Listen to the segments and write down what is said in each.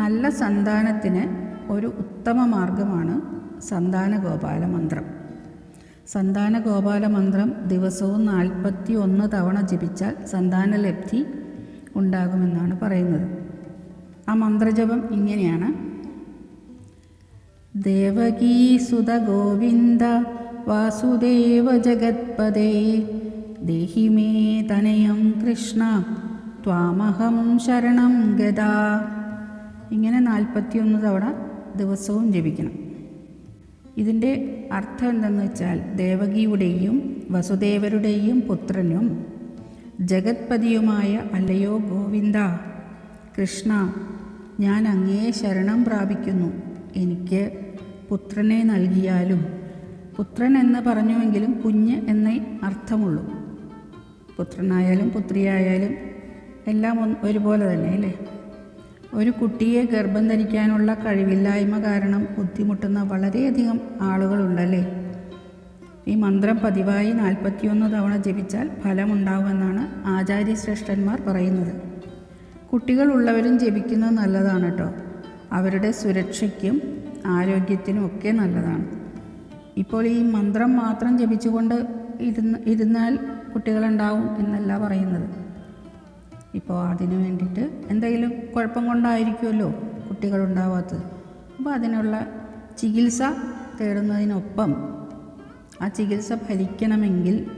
നല്ല സന്താനത്തിന് ഒരു ഉത്തമ മാർഗമാണ് സന്താന ഗോപാല മന്ത്രം. സന്താന ഗോപാല മന്ത്രം ദിവസവും നാൽപ്പത്തി ഒന്ന് തവണ ജപിച്ചാൽ സന്താനലബ്ധി ഉണ്ടാകുമെന്നാണ് പറയുന്നത്. ആ മന്ത്രജപം ഇങ്ങനെയാണ്. ദേവകീസുത ഗോവിന്ദ വാസുദേവ ജഗത്പദേ ദേഹി മേ തനയം കൃഷ്ണ ത്വാമഹം ശരണം ഗതാ ഇങ്ങനെ നാൽപ്പത്തിയൊന്ന് തവണ ദിവസവും ജപിക്കണം. ഇതിന്റെ അർത്ഥം എന്തെന്ന് വെച്ചാൽ ദേവകിയുടെയും വസുദേവരുടെയും പുത്രനും ജഗത്പതിയുമായ അല്ലയോ ഗോവിന്ദ കൃഷ്ണ ഞാൻ അങ്ങേ ശരണം പ്രാപിക്കുന്നു. എനിക്ക് പുത്രനെ നൽകിയാലും പുത്രൻ എന്ന് പറഞ്ഞുവെങ്കിലും കുഞ്ഞ് എന്നേ അർത്ഥമുള്ളൂ. പുത്രനായാലും പുത്രിയായാലും എല്ലാം ഒരുപോലെ തന്നെ അല്ലേ? ഒരു കുട്ടിയെ ഗർഭം ധരിക്കാനുള്ള കഴിവില്ലായ്മ കാരണം ബുദ്ധിമുട്ടുന്ന വളരെയധികം ആളുകളുണ്ടല്ലേ? ഈ മന്ത്രം പതിവായി നാൽപ്പത്തിയൊന്ന് തവണ ജപിച്ചാൽ ഫലമുണ്ടാവുമെന്നാണ് ആചാര്യശ്രേഷ്ഠന്മാർ പറയുന്നത്. കുട്ടികൾ ഉള്ളവരും ജപിക്കുന്നത് നല്ലതാണ് കേട്ടോ അവരുടെ സുരക്ഷയ്ക്കും ആരോഗ്യത്തിനും ഒക്കെ നല്ലതാണ്. ഇപ്പോൾ ഈ മന്ത്രം മാത്രം ജപിച്ചുകൊണ്ട് ഇരുന്ന് ഇരുന്നാൽ കുട്ടികളുണ്ടാവും എന്നല്ല പറയുന്നത്. ഇപ്പോൾ അതിനു വേണ്ടിയിട്ട് എന്തെങ്കിലും കുഴപ്പം കൊണ്ടായിരിക്കുമല്ലോ കുട്ടികളുണ്ടാവാത്തത്. അപ്പോൾ അതിനുള്ള ചികിത്സ തേടുന്നതിനൊപ്പം ആ ചികിത്സ ഫലിക്കണമെങ്കിൽ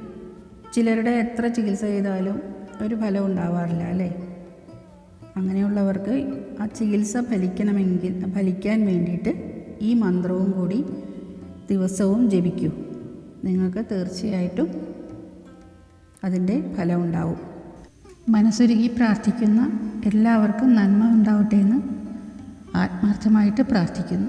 ചിലരുടെ എത്ര ചികിത്സ ചെയ്താലും ഒരു ഫലം ഉണ്ടാവാറില്ല അല്ലേ? അങ്ങനെയുള്ളവർക്ക് ആ ചികിത്സ ഫലിക്കണമെങ്കിൽ ഫലിക്കാൻ വേണ്ടിയിട്ട് ഈ മന്ത്രവും കൂടി ദിവസവും ജപിക്കൂ. നിങ്ങൾക്ക് തീർച്ചയായിട്ടും അതിന്റെ ഫലമുണ്ടാവും മനസ്സൊരുക്കി പ്രാർത്ഥിക്കുന്ന എല്ലാവർക്കും നന്മ ഉണ്ടാവട്ടെ എന്ന് ആത്മാർത്ഥമായിട്ട് പ്രാർത്ഥിക്കുന്നു.